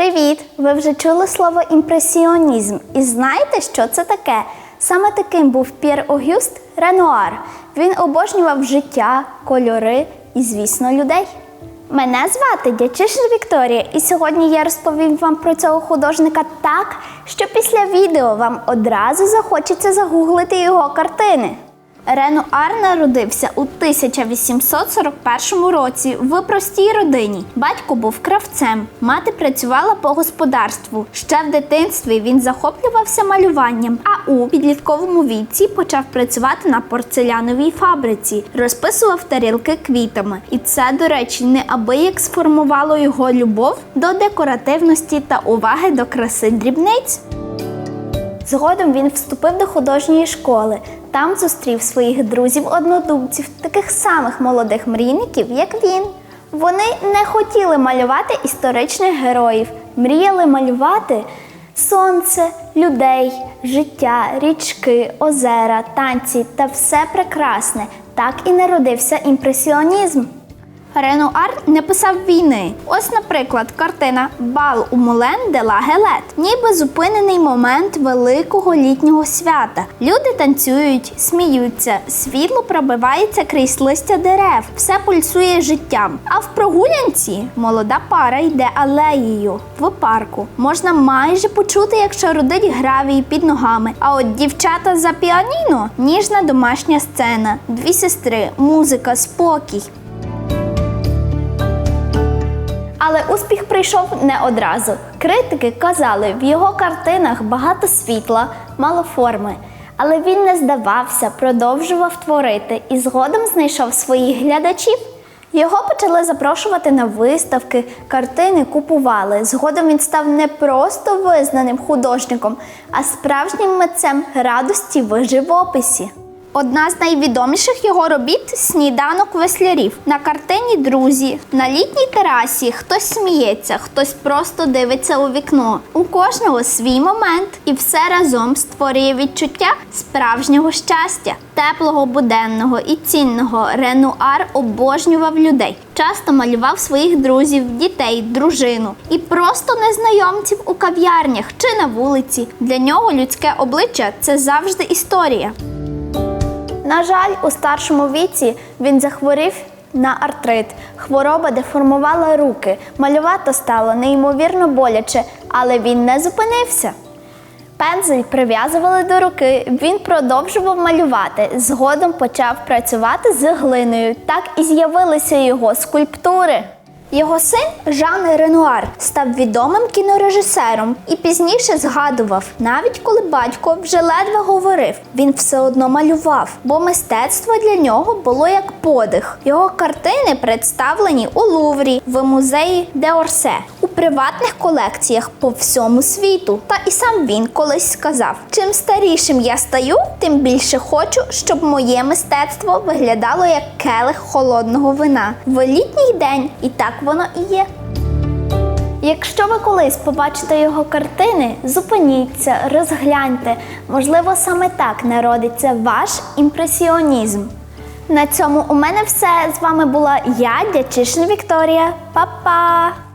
Привіт! Ви вже чули слово імпресіонізм і знаєте, що це таке? Саме таким був П'єр Огюст Ренуар. Він обожнював життя, кольори і, звісно, людей. Мене звати Дячишин Вікторія, і сьогодні я розповім вам про цього художника так, що після відео вам одразу захочеться загуглити його картини. Ренуар народився у 1841 році в простій родині. Батько був кравцем, мати працювала по господарству. Ще в дитинстві він захоплювався малюванням, а у підлітковому віці почав працювати на порцеляновій фабриці, розписував тарілки квітами. І це, до речі, неабияк сформувало його любов до декоративності та уваги до краси дрібниць. Згодом він вступив до художньої школи. Там зустрів своїх друзів-однодумців, таких самих молодих мрійників, як він. Вони не хотіли малювати історичних героїв, мріяли малювати сонце, людей, життя, річки, озера, танці та все прекрасне. Так і народився імпресіонізм. Ренуар не писав війни. Ось, наприклад, картина Бал у Мулен де ла Гелет, ніби зупинений момент великого літнього свята. Люди танцюють, сміються, світло пробивається крізь листя дерев, все пульсує життям. А в прогулянці молода пара йде алеєю в парку. Можна майже почути, як шарудить гравій під ногами. А от дівчата за піаніно ніжна домашня сцена, дві сестри, музика, спокій. Але успіх прийшов не одразу. Критики казали, в його картинах багато світла, мало форми. Але він не здавався, продовжував творити і згодом знайшов своїх глядачів. Його почали запрошувати на виставки, картини купували. Згодом він став не просто визнаним художником, а справжнім митцем радості в живописі. Одна з найвідоміших його робіт сніданок веслярів. На картині друзі, на літній терасі хтось сміється, хтось просто дивиться у вікно. У кожного свій момент, і все разом створює відчуття справжнього щастя, теплого, буденного і цінного. Ренуар обожнював людей. Часто малював своїх друзів, дітей, дружину і просто незнайомців у кав'ярнях чи на вулиці. Для нього людське обличчя це завжди історія. На жаль, у старшому віці він захворів на артрит. Хвороба деформувала руки. Малювати стало неймовірно боляче, але він не зупинився. Пензель прив'язували до руки, він продовжував малювати. Згодом почав працювати з глиною. Так і з'явилися його скульптури. Його син Жан Ренуар став відомим кінорежисером і пізніше згадував, навіть коли батько вже ледве говорив, він все одно малював, бо мистецтво для нього було як подих. Його картини представлені у Луврі, в музеї де Орсе, приватних колекціях по всьому світу. Та і сам він колись сказав: чим старішим я стаю, тим більше хочу, щоб моє мистецтво виглядало як келих холодного вина в літній день, і так воно і є. Якщо ви колись побачите його картини, зупиніться, розгляньте. Можливо, саме так народиться ваш імпресіонізм. На цьому у мене все. З вами була я, Дячишин Вікторія. Па-па!